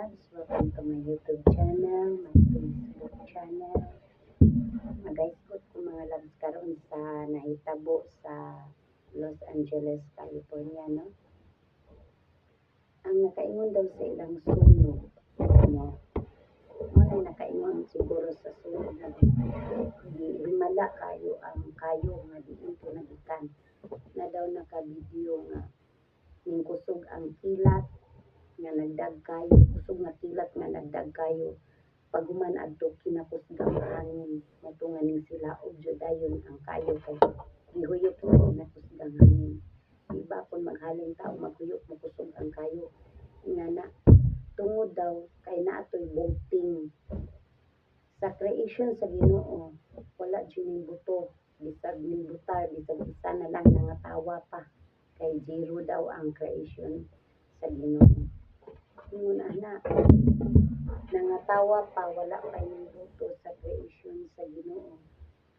loves. Welcome to my YouTube channel, my Facebook channel. Mga guys, ko mga loves karon sa nahitabo sa Los Angeles, California, no? Ang nakaingon daw sa ilang sunog, no? Wala nakaingon siguro sa sunog na himala kayo ang kayo nga di ito nagikan na daw naka-video nga ning kusog ang kilat nga nagdag kayo. Kusog nga kilat nga nagdag kayo. Pag human adto kinakusgang hangin moto nga ning sila og dayon ang kayo. Kay gihuyop sa kinakusgang hangin. Iba kun maghalin tao maghuyop mo kusog ang kayo. Nga na tungod daw kay naatoy voting. Sa creation sa Ginoo wala jud buto. Bisag butar bisag isa na lang nangatawa pa. Kay zero daw ang creation sa Ginoo nangatawa pa wala pa ning buto sa creation sa Ginoo.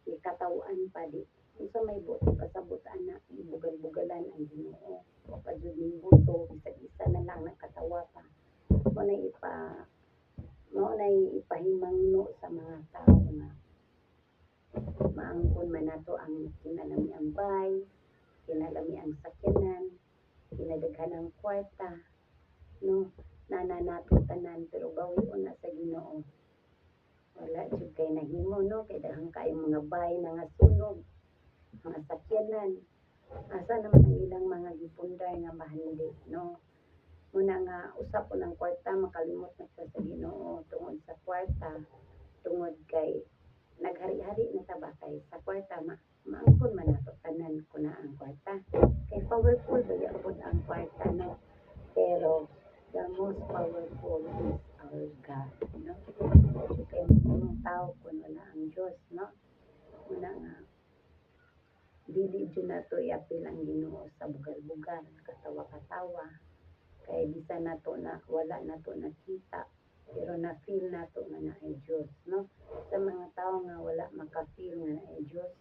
Ikatawan pa di. Unsa may buto kasabot ana ibugal-bugalan ang Ginoo. Wa pa ning buto bisag isa na lang nakatawa pa. Mo na ipa mo na ipahimangno sa mga tao nga maangkon man nato ang kinalami ang bay kinalami ang sakyanan kinadaghan ang kwarta no nana nato tanan pero bawion na sa Ginoo. Wala jud kay nahimo no? Kay daghang kay mga bay na nga sunog mga sakyanan. Asa naman ang ilang mga gipunday nga mahandi no? Muna nga usap po ng kwarta makalimot na sa sa Ginoo tungod sa kwarta tungod kay naghari-hari na ta ba? Kay sa kwarta ma maangkon man nato tanan ko na ang kwarta. Kay powerful ba ang kwarta no? Pero the most powerful is our God no? Kay mga tao kuno na ang Dios no? Muna nga. Dili jud nato iapil ang Ginoo sa bugal-bugal katawa-katawa. Kay bisan nato na wala nato nakita pero na feel nato nga na ay Dios no? Sa mga tao nga wala maka-feel nga na ay Dios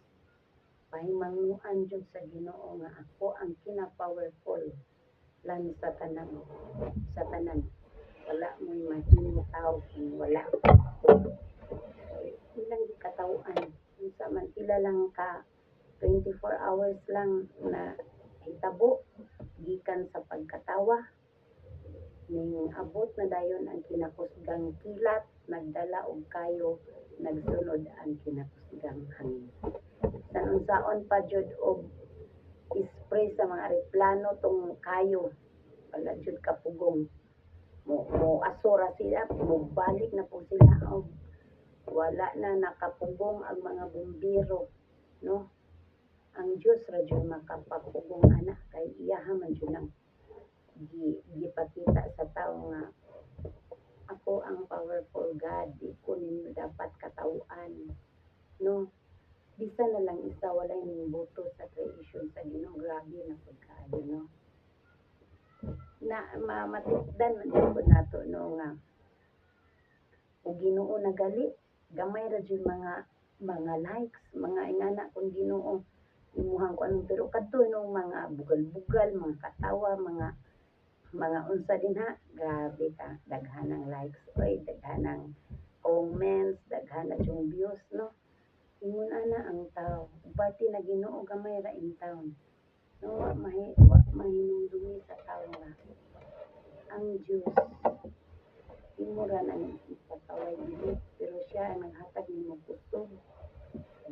pahimangnuan jud sa Ginoo nga ako ang kina-powerful lang sa tanan. Sa tanan. Wala mo mahimo tao kung wala. Ilang katawan. Unsa man pila lang ka 24 hours lang na hitabo gikan sa pagkatawa. Ning abot na dayon ang kinakusgang kilat nagdala og kayo nagsunod ang kinakusgang hangin. Sa unsaon pa jud og spray sa mga replano tong kayo. Wala jud kapugong mo mo asura sila mo balik na po sila. Og wala na nakapugong ang mga bumbiro no? Ang Dios ra jud makapapugong ana kay iya man jud ang gi gipakita sa tao nga ako ang powerful God di ko ninyo dapat katawan no bisan na lang isa wala ning buto sa creation sa Ginoo. Grabe na pagkaayo no? Na ma matikdan man po nato no nga ug Ginoo nagali gamay ra jud mga mga likes mga ingana kung Ginoo. Imuhang ko anong pero kadto no mga bugal-bugal mga katawa mga mga unsa din ha? Grabe ka daghanang likes oy daghanang comments daghan na yung views no ingon ana ang tao bati na Ginoo gamay ra in town no wa mahi wa mahinumdumi sa tao nga ang Dios imo ra nang ipataway dili pero siya ang naghatag nimo kusog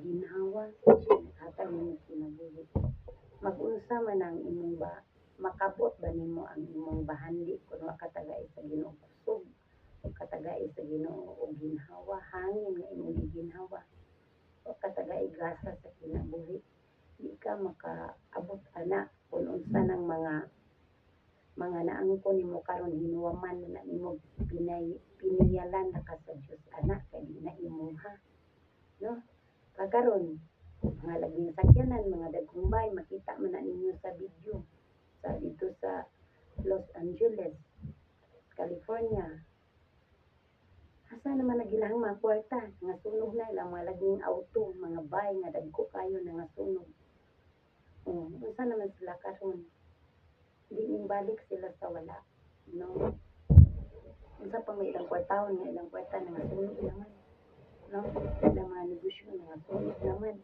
ginhawa siya naghatag nimo kinabuhi. Mag-unsa man ang imong ba makabot ba nimo ang imong bahandi kung makatagay sa Ginoo kusog o katagay sa Ginoo og ginhawa hangin nga imong giginhawa o katagay gasa sa kinabuhi di ka makaabot ana kung unsa ng mga mga naangkon nimo karon hinuwaman na nimo pinay piniyalan na ka sa Dios ana kay di na imuha no kagaron mga laging sakyanan mga dagkumbay makita man na ninyo sa video sa dito sa Los Angeles, California. Asa naman nagilahang mga kwarta, nga sunog na ilang mga laging auto, mga bay, nga dagko kayo na nga sunog. Um, asa naman sila karon? Ning balik sila sa wala. No? Unsa sa pang may ilang kwartaon nga ilang kwarta nga sunod naman no ilang mga negosyo nga sunod naman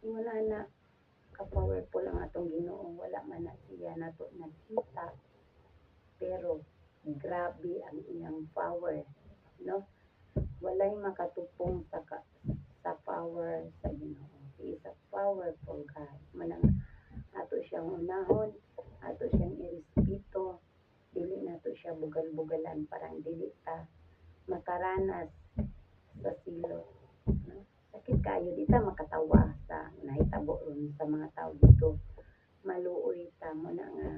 wala na ka-powerful ang atong Ginoo wala man na siya nato nakita pero grabe ang iyang power no? Walay makatupong sa ka, sa power sa Ginoo. He is a powerful God. Manang ato siyang unahon ato siyang irespeto dili nato siya bugal-bugalan parang dili ta makaranas sa silot no? sakit kayo di ta makatawa sa nahitabo ron sa mga tao dito. Maluoy ta mo na nga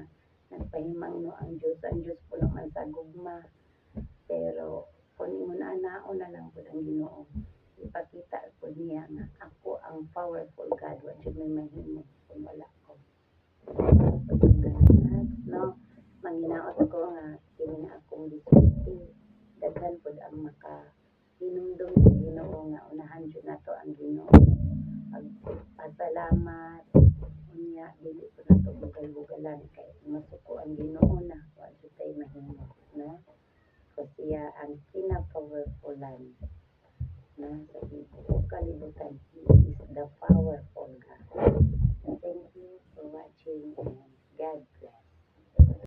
nagpahimang no ang Diyos. Ang Diyos puno man sa gugma pero kung imo na anaon na lang pud ang Ginoo ipakita ko niya nga ako ang powerful God. Wa jud may mahimo kung wala ko. No? Manginaot ako nga kini nga akong gisulti daghan pud ang maka hinumdum sa Ginoo nga unahan jud nato ang Ginoo pagpasalamat unya dili ko nato bugal-bugalan kay pa siya ang pinaka-powerfulan ng sa o kalibutan. He is the powerful God. Thank you for watching and God